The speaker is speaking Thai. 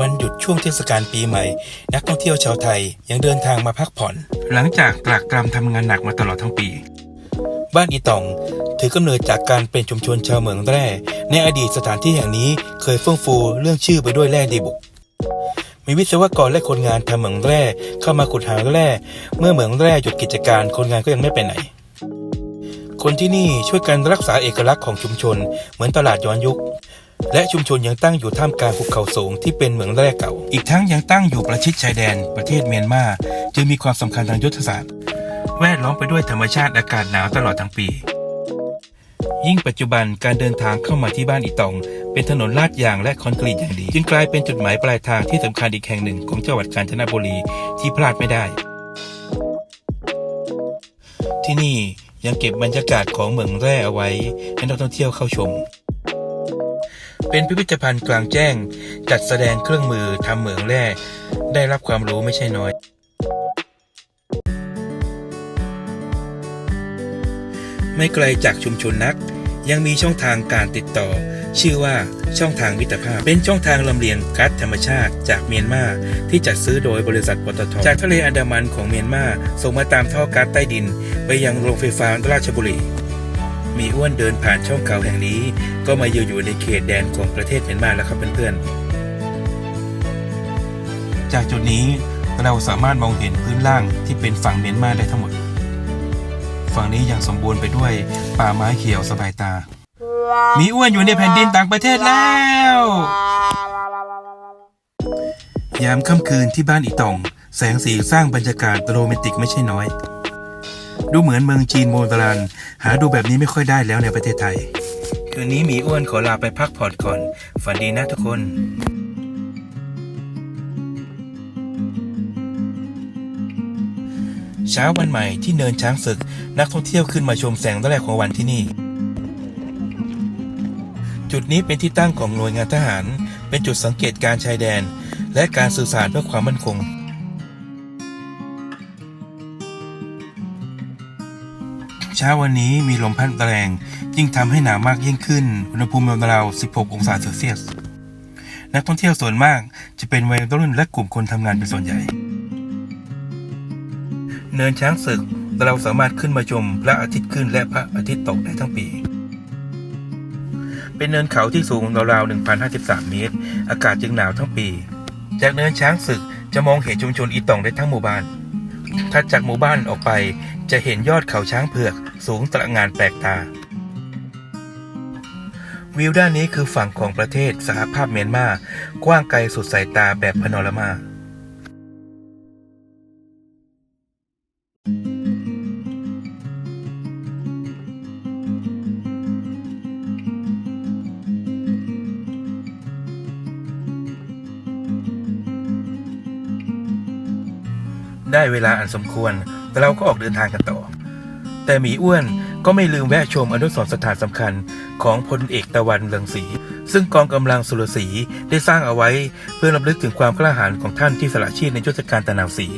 วันหยุดช่วงเทศกาลปีใหม่ นักท่องเที่ยวชาวไทยยังเดินทางมาพักผ่อน หลังจากตรากตรำทำงานหนักมาตลอดทั้งปี บ้านอีตอง ถือกำเนิดจากการเป็นชุมชนชาวเหมืองแร่ ในอดีตสถานที่แห่งนี้เคยเฟื่องฟูเรื่องชื่อไปด้วยแร่ดีบุกมีวิศวกรและคนงานทำเหมืองแร่เข้ามาขุดหาแร่ เมื่อเหมืองแร่หยุดกิจการคนงานก็ยังไม่ไปไหน คนที่นี่ช่วยกันรักษาเอกลักษณ์ของชุมชน เหมือนตลาดย้อนยุค และชุมชนยังตั้งอยู่ท่ามกลางภูเขาสูงที่เป็นเหมืองแร่เก่า อีกทั้งยังตั้งอยู่ประชิดชายแดนประเทศเมียนมา จึงมีความสำคัญทางยุทธศาสตร์ แวดล้อมไปด้วยธรรมชาติอากาศหนาวตลอดทั้งปี ยิ่งปัจจุบันการเดินทางเข้ามาที่บ้านอีตอง เป็นถนนลาดยางและคอนกรีตอย่างดี จึงกลายเป็นจุดหมายปลายทางที่สำคัญอีกแห่งหนึ่งของจังหวัดกาญจนบุรีที่พลาดไม่ได้ ที่นี่ยังเก็บบรรยากาศของเหมืองแร่เอาไว้ให้นักท่องเที่ยวเข้าชม เป็นพิพิธภัณฑ์กลางแจ้ง จัดแสดงเครื่องมือทำเหมืองแร่ ได้รับความรู้ไม่ใช่น้อยไม่ไกลจากชุมชนนัก ยังมีช่องทางการติดต่อ ชื่อว่าช่องทางมิตรภาพ เป็นช่องทางลำเลียงก๊าซธรรมชาติจากเมียนมาที่จัดซื้อโดยบริษัทปตทจากทะเลอันดามันของเมียนมาส่งมาตามท่อก๊าซใต้ดิน ไปยังโรงไฟฟ้าราชบุรี มีอ้วนเดินผ่านช่องเขาแห่งนี้ ก็มาอยู่อยู่ในเขตแดนของประเทศเมียนมาแล้วครับเพื่อนๆ จากจุดนี้เราสามารถมองเห็นพื้นล่างที่เป็นฝั่งเมียนมาได้ทั้งหมด ฝั่งนี้ยังสมบูรณ์ไปด้วยป่าไม้เขียวสบายตา มีอ้วนอยู่ในแผ่นดินต่างประเทศแล้ว ยามค่ำคืนที่บ้านอีตอง แสงสีสร้างบรรยากาศโรแมนติกไม่ใช่น้อย ดูเหมือนเมืองจีนโบราณหาดูแบบนี้ไม่ค่อยได้แล้วในประเทศไทย คืนนี้หมีอ้วนขอลาไปพักผ่อนก่อน ฝันดีนะทุกคนเช้าวันใหม่ที่เนินช้างศึก นักท่องเที่ยวขึ้นมาชมแสงแรกของวันที่นี่ จุดนี้เป็นที่ตั้งของหน่วยงานทหาร เป็นจุดสังเกตการชายแดน และการสื่อสารเพื่อความมั่นคง เช้าวันนี้มีลมพัดแรงยิ่งทำให้หนาวมากยิ่งขึ้น อุณหภูมิราวๆ16 องศาเซลเซียส นักท่องเที่ยวส่วนมากจะเป็นวัยรุ่นและกลุ่มคนทำงานเป็นส่วนใหญ่ เนินช้างศึกเราสามารถขึ้นมาชมพระอาทิตย์ขึ้นและพระอาทิตย์ตกได้ทั้งปี เป็นเนินเขาที่สูงราวๆ1,053 เมตร อากาศจึงหนาวทั้งปี จากเนินช้างศึกจะมองเห็นชุมชนอีตองได้ทั้งหมู่บ้าน ถัดจากหมู่บ้านออกไปจะเห็นยอดเขาช้างเผือกสูงตระงานแปลกตา วิวด้านนี้คือฝั่งของประเทศสหภาพเมียนมา กว้างไกลสุดสายตาแบบพโนรามา ได้เวลาอันสมควรเราก็ออกเดินทางกันต่อ แต่หมีอ้วนก็ไม่ลืมแวะชมอนุสรณ์สถานสำคัญของพลเอกตะวันเลืองศรีซึ่งกองกำลังสุรศรีได้สร้างเอาไว้ เพื่อรำลึกถึงความกล้าหาญของท่านที่สละชีพในยุทธการตะนาวศรี